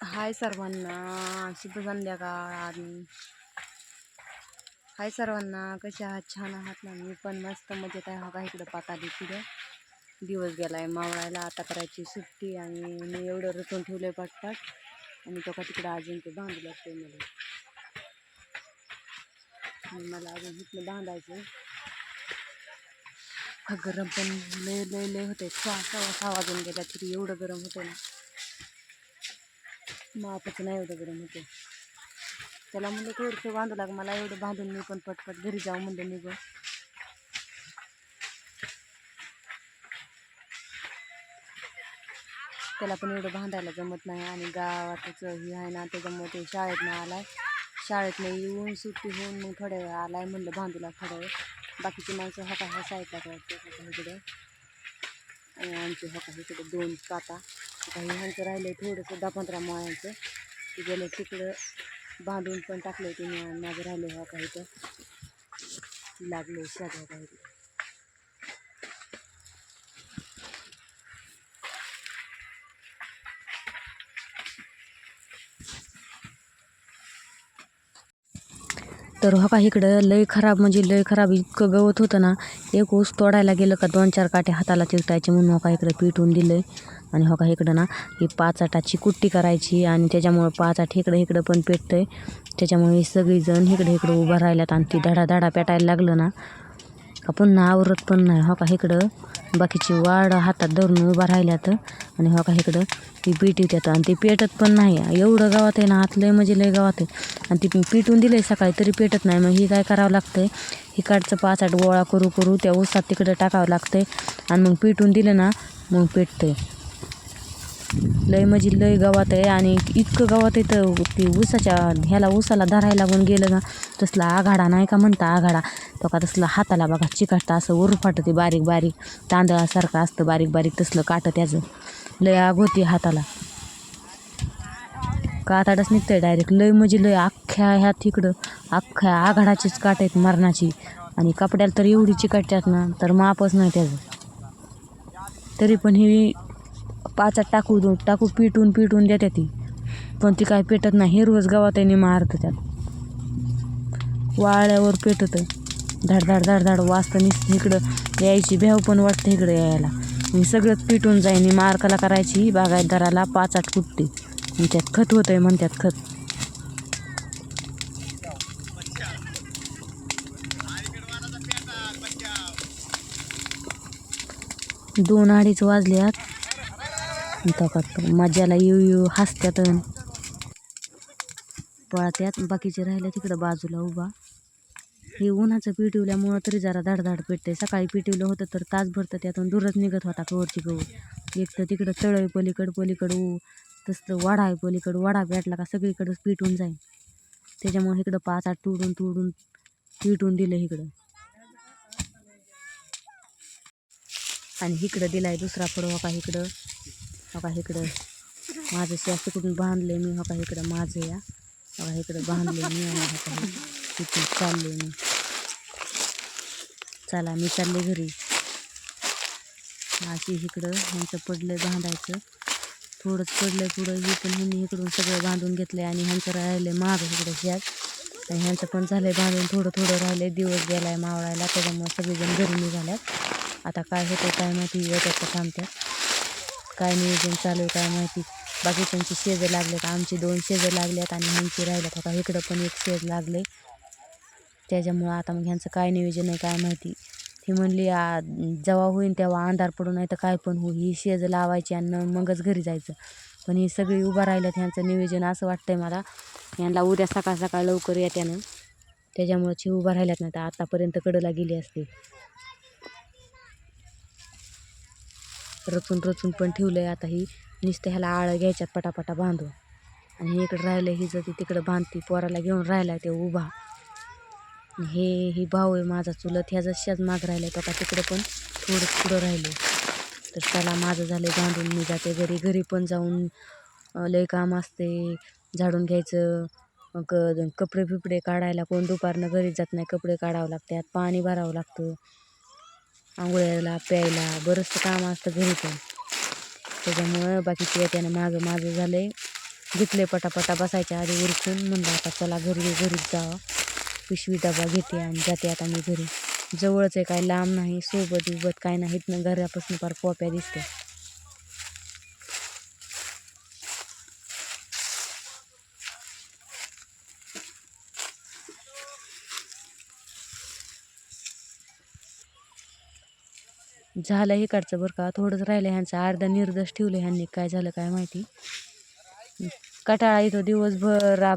हाय सर्वांना शुभ संध्याकाळ आणि हाय सर्वांना कसे आहात? छान आहात ना? मी पण मस्त मजेत आहे. हो का इकडं पाकाली तिकडं दिवस गेला आहे मावळायला आता करायची सुट्टी आणि मी एवढं रचून ठेवलंय पाटपाट आणि तो का तिकडं अजून ते बांधलं असते मला. आणि मला अजून इथलं बांधायचं गरम पण लय लय लय होते सहा सहा सहा वाजून गेला तरी एवढं गरम होतं ना. मापच नाही एवढं गरम होते त्याला म्हणलं थोडंसं बांधू लाग मला एवढं बांधून मी पण पटपट घरी जाऊ म्हणलं निघून त्याला पण एवढं बांधायला जमत नाही आणि गावातच हे आहे ना त्याच्यामुळे ते शाळेतनं आलाय. शाळेतनं येऊन सुट्टी होऊन मग थोड्या वेळ आलाय म्हणलं बांधूला थोड्या वेळ. बाकीची माणसं हका हसायतात वाटते इकडे आणि आमचे हका इकडे दोन काटा काही ह्यांचं राहिलं थोडंसं दहा पंधरा माळ्यांचं. ते गेलं तिकडं बांधून पण टाकलं तुम्ही माझं राहिलं ह्या काही तर लागले सगळ्या काही तर हो का इकडं लय खराब म्हणजे लय खराब इतकं गवत होतं ना एक ऊस तोडायला गेलं का दोन चार काटे हाताला चिकटायचे म्हणून हो का इकडं पिटून दिलं आणि हो का इकडं ना ही पाच आटाची कुट्टी करायची आणि त्याच्यामुळं पाच आठ इकडं इकडं पण पेटतंय. त्याच्यामुळे सगळीजण इकडे इकडं उभं राहिल्यात आणि ती धडा धडा पेटायला लागलं ना. का पुन्हा आवरत पण नाही. हो का इकडं बाकीची वाढ हातात धरून उभा राहिल्यात आणि हो का इकडं ती पिटी त्यात आणि ते पेटत पण नाही. एवढं गावात आहे ना हात लय म्हणजे लय गावात आहे. आणि ती पिटून दिलं सकाळी तरी पेटत नाही. मग ही काय करावं लागतंय? इकडचं आठ गोळा करू करू त्या ऊसात तिकडं टाकावं लागतंय आणि मग पिटून दिलं ना मग पेटतंय. लय म्हणजे लय गावात आहे आणि इतकं गावात आहे तर ते ऊसाच्या ह्याला ऊसाला धरायला पण गेलं ना तसला आघाडा नाही का म्हणता आघाडा. तो का तसला हाताला बघा चिकाटतं असं वर फाटते बारीक बारीक. तांदळासारखं असतं बारीक बारीक तसलं काटं त्याचं. लय आग होती हाताला. काताडच निघतंय डायरेक्ट लय म्हणजे लय अख्ख्या ह्या तिकडं अख्ख्या आघाडाचीच काट आहेत मरणाची. आणि कपड्याला तर एवढी चिकटतात ना तर मापच नाही त्याचं. तरी पण ही पाचात टाकू दो टाकू पिटून पिटून देते ती. पण ती काय पेटत नाही रोज गावात आहे मारतं त्यात. वाळ्यावर पेटतं धाड धाड धाड धाड वाजतं निस इकडं यायची भेव पण वाटतं इकडं यायला. आणि सगळंच पिटून जाईन मारकाला करायची बागायतदाराला पाचाट कुट्टी. आणि त्यात खत होतं आहे म्हणतात खत. दोन अडीच वाजल्यात. तकात मज्जाला येऊ येऊ हसत्यात. पळत्यात. बाकीचे राहिले तिकडं बाजूला उभा. हे उन्हाचं पिटवल्यामुळं तरी जरा धडधाड पेटते सकाळी पिटवलं होतं तर तासभर तर त्यातून दूरच निघत होता कवरची गहू एक तर तिकडं तळ आहे पलीकडं पलीकडं ऊ तसं वाडा आहे पलीकडं. वाडा पेटला का सगळीकडंच पिटून जाईल. त्याच्यामुळे इकडं पाच आठ तुडून तुडून पिटून दिलं इकडं. आणि इकडं दिलाय दुसरा फडवा का इकडं. हो इकडं माझं शेत कुठून बांधले मी हो का इकडं माझं या. हो इकडं बांधले मी आणि हो का तिथून चालले मी. चला मी चालले घरी. अशी इकडं ह्यांचं पडलं बांधायचं. थोडंच पडलं पुढं ही पण ह्यांनी इकडून सगळं बांधून घेतलं आणि ह्यांचं राहिलं मागं इकडं शेत आणि ह्यांचं पण झालं बांधून थोडं थोडं राहिलं दिवस गेलाय मावळायला त्याच्यामुळे सगळेजण घरी निघाल्यात. आता काय होतं काय माहिती येतात सांगतात काय नियोजन चालू आहे काय माहिती. बाकीच्यांची शेजं लागलेत आमची दोन शेजं लागल्यात आणि ह्यांची राहिल्यात. का इकडं पण एक शेज लागले त्याच्यामुळं आता मग ह्यांचं काय नियोजन आहे काय माहिती. ती म्हणली जेव्हा होईन तेव्हा अंधार पडू नाही तर काय पण होई ही शेज लावायची आणि मगच घरी जायचं. पण ही सगळी उभं राहिल्यात ह्यांचं नियोजन असं वाटतंय मला. यांना उद्या सकाळ सकाळ लवकर येत्यानं त्याच्यामुळं ची उभं राहिल्यात नाही तर आत्तापर्यंत कडला गेली असते. रचून रचून पण ठेवलं आहे आता ही नुसतं ह्याला आळं घ्यायच्यात पटापटा बांधून. आणि हे इकडं राहिलं ही जर तिकडं बांधती पोराला घेऊन राहिला ते उभा. हे ही भाऊ आहे माझा चुलत ह्या जशाच माग राहिला आहे का तिकडं पण थोडं पुढं राहिलं तर त्याला माझं झालं बांधून. मी जाते घरी. घरी पण जाऊन लय काम असते. झाडून घ्यायचं क कपडे बिपडे काढायला कोण दुपारनं घरी जात नाही. कपडे काढावं लागतात पाणी भरावं लागतं. आंघोळ्याला प्यायला. बरंचसं काम असतं घरी पण. त्याच्यामुळं बाकीचे त्यानं माझं माझं झालं. आहे घेतले पटापटा बसायच्या आधी उरकून. म्हणलं आता चला घरी घरीच जावं. पिशवी डबा घेते आणि जाते आता मी घरी. जवळच आहे काय लांब नाही. सोबत बिबत काय नाहीत ना. घरापासून फार पोप्या दिसते झालं इकडचं बरं का? थोडंच राहिलं ह्यांचा. अर्धा निर्दोष ठेवलं ह्यांनी. काय झालं काय माहिती? कटाळा येतो दिवसभर राब